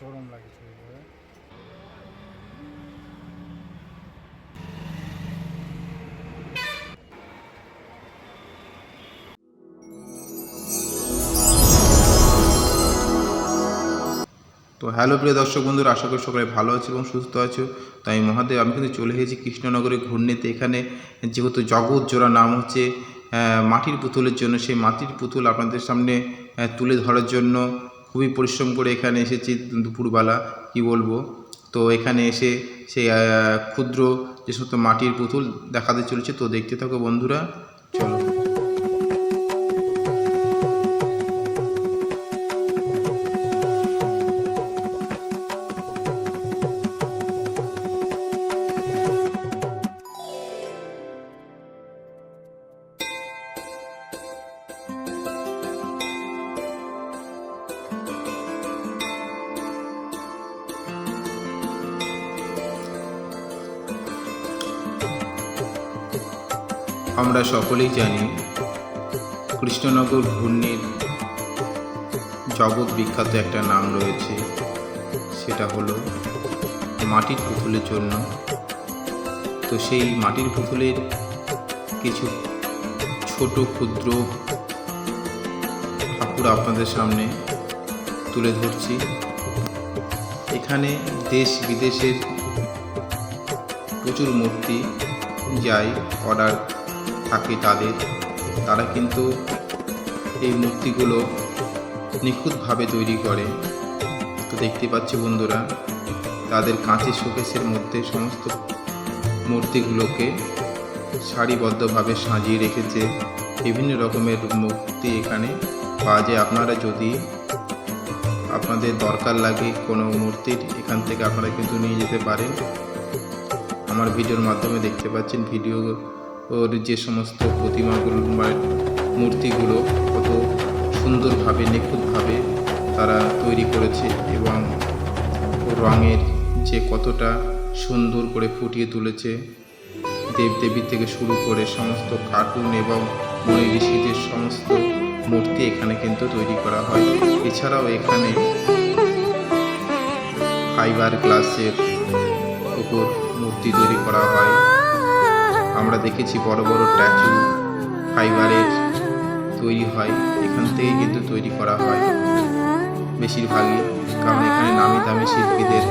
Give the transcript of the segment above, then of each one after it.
চরম লাগে তো হ্যালো প্রিয় দর্শক বন্ধুরা, আশা করি সকলে ভালো আছে এবং সুস্থ আছো। তো আমি মহাদেব, আমি কিন্তু চলে এসেছি কৃষ্ণনগরে ঘূর্ণিতে। এখানে যেহেতু জগৎ জোড়া নাম হচ্ছে মাটির পুতুলের জন্য। সেই মাটির পুতুল আপনাদের সামনে তুলে ধরার জন্য খুবই পরিশ্রম করে এখানে এসেছি দুপুরবেলা, কি বলব? তো এখানে এসে সেই ক্ষুদ্র যে সমস্ত মাটির পুতুল দেখাতে চলেছে, তো দেখতে থাকো বন্ধুরা, চলো। আমরা সকলেই জানি কৃষ্ণনগর ঘূর্ণির জগৎ বিখ্যাত একটা নাম রয়েছে, সেটা হলো মাটির পুতুলের জন্য। তো সেই মাটির পুতুলের কিছু ছোট ক্ষুদ্র ঠাকুর আপনাদের সামনে তুলে ধরছি। এখানে দেশ বিদেশের প্রচুর মূর্তি যায় অর্ডার থাকে তাদের, তারা কিন্তু এই মূর্তিগুলো নিখুঁতভাবে তৈরি করে। তো দেখতে পাচ্ছি বন্ধুরা, তাদের কাঁচের শোকেসের মধ্যে সমস্ত মূর্তিগুলোকে সারিবদ্ধভাবে সাজিয়ে রেখেছে। বিভিন্ন রকমের মূর্তি এখানে পাওয়া যায়। আপনারা যদি আপনাদের দরকার লাগে কোনো মূর্তির, এখান থেকে আপনারা কিন্তু নিয়ে যেতে পারেন। আমার ভিডিওর মাধ্যমে দেখতে পাচ্ছেন, ভিডিও ওর যে সমস্ত প্রতিমাগুলো বা মূর্তিগুলো কত সুন্দরভাবে, নিখুঁতভাবে তারা তৈরি করেছে এবং রঙের যে কতটা সুন্দর করে ফুটিয়ে তুলেছে দেবদেবী থেকে শুরু করে সমস্ত কার্টুন এবং মনি ঋষিদের সমস্ত মূর্তি এখানে কিন্তু তৈরি করা হয়। এছাড়াও এখানে ফাইবার গ্লাসের উপর মূর্তি তৈরি করা হয়। দেখেছি বড় বড় স্ট্যাচু ফাইবারের তৈরি হয়। এখান থেকে কিন্তু তৈরি করা হয় বেশিরভাগই। কারণ এখানে নামি দামি শিল্পীদের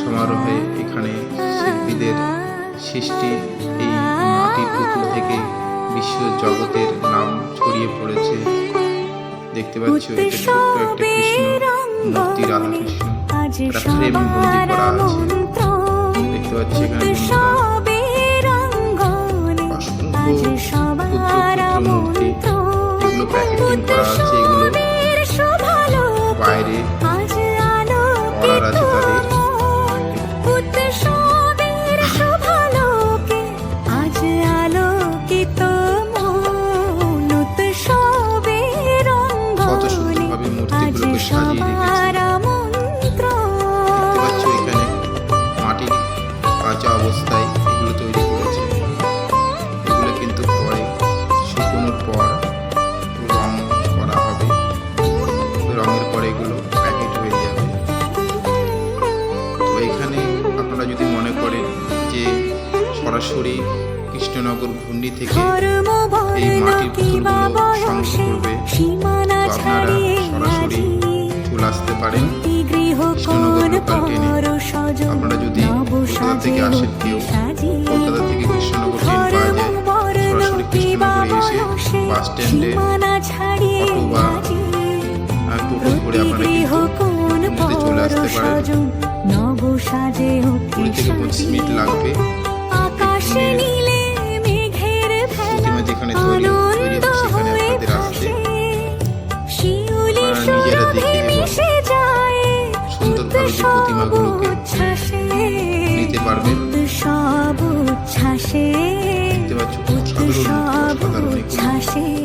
সমারোহে এখানে শিল্পীদের সৃষ্টি এই মাটির পুতুল থেকে বিশ্ব জগতের নাম ছড়িয়ে পড়েছে। দেখতে পাচ্ছ এটা ছোট্ট একটা কৃষ্ণ মূর্তি রাধা কৃষ্ণ একটা ফ্রেম বন্দি করা আছে। দেখতে পাচ্ছি এখানে ক্ষুদ্র ক্ষুদ্র মূর্তি সরাসরি কৃষ্ণনগর ঘূর্ণি থেকে এই মাটির পুতুলগুলো সংগ্রহ করবে। তো আপনারা সরাসরি চলে আসতে পারেন। কৃষ্ণনগর লোকাল ট্রেনে। আপনারা যদি কলকাতা থেকে আসেন কেউ কলকাতা থেকে কৃষ্ণনগর ট্রেন পাওয়া যায় সরাসরি কৃষ্ণনগরে এসে বাস স্ট্যান্ডে অটো বা আর টোটো করে আপনারা কিন্তু চলে আসতে পারেন। কুড়ি থেকে পঁচিশ মিনিট লাগবে। সব অসাধারণ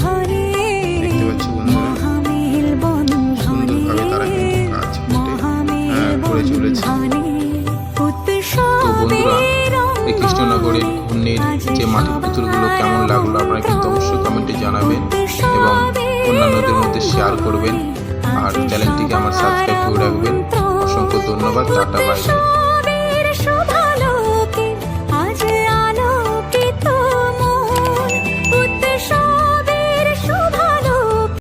এই কৃষ্ণনগরের ঘূর্ণির যে মাটির পুতুলগুলো কেমন লাগল আপনারা কিন্তু অবশ্যই কমেন্টে জানাবেন এবং অন্যান্যদের মধ্যে শেয়ার করবেন। আর চ্যানেলটিকে আমার সাবস্ক্রাইব করে রাখবেন। অসংখ্য ধন্যবাদ। Tata bye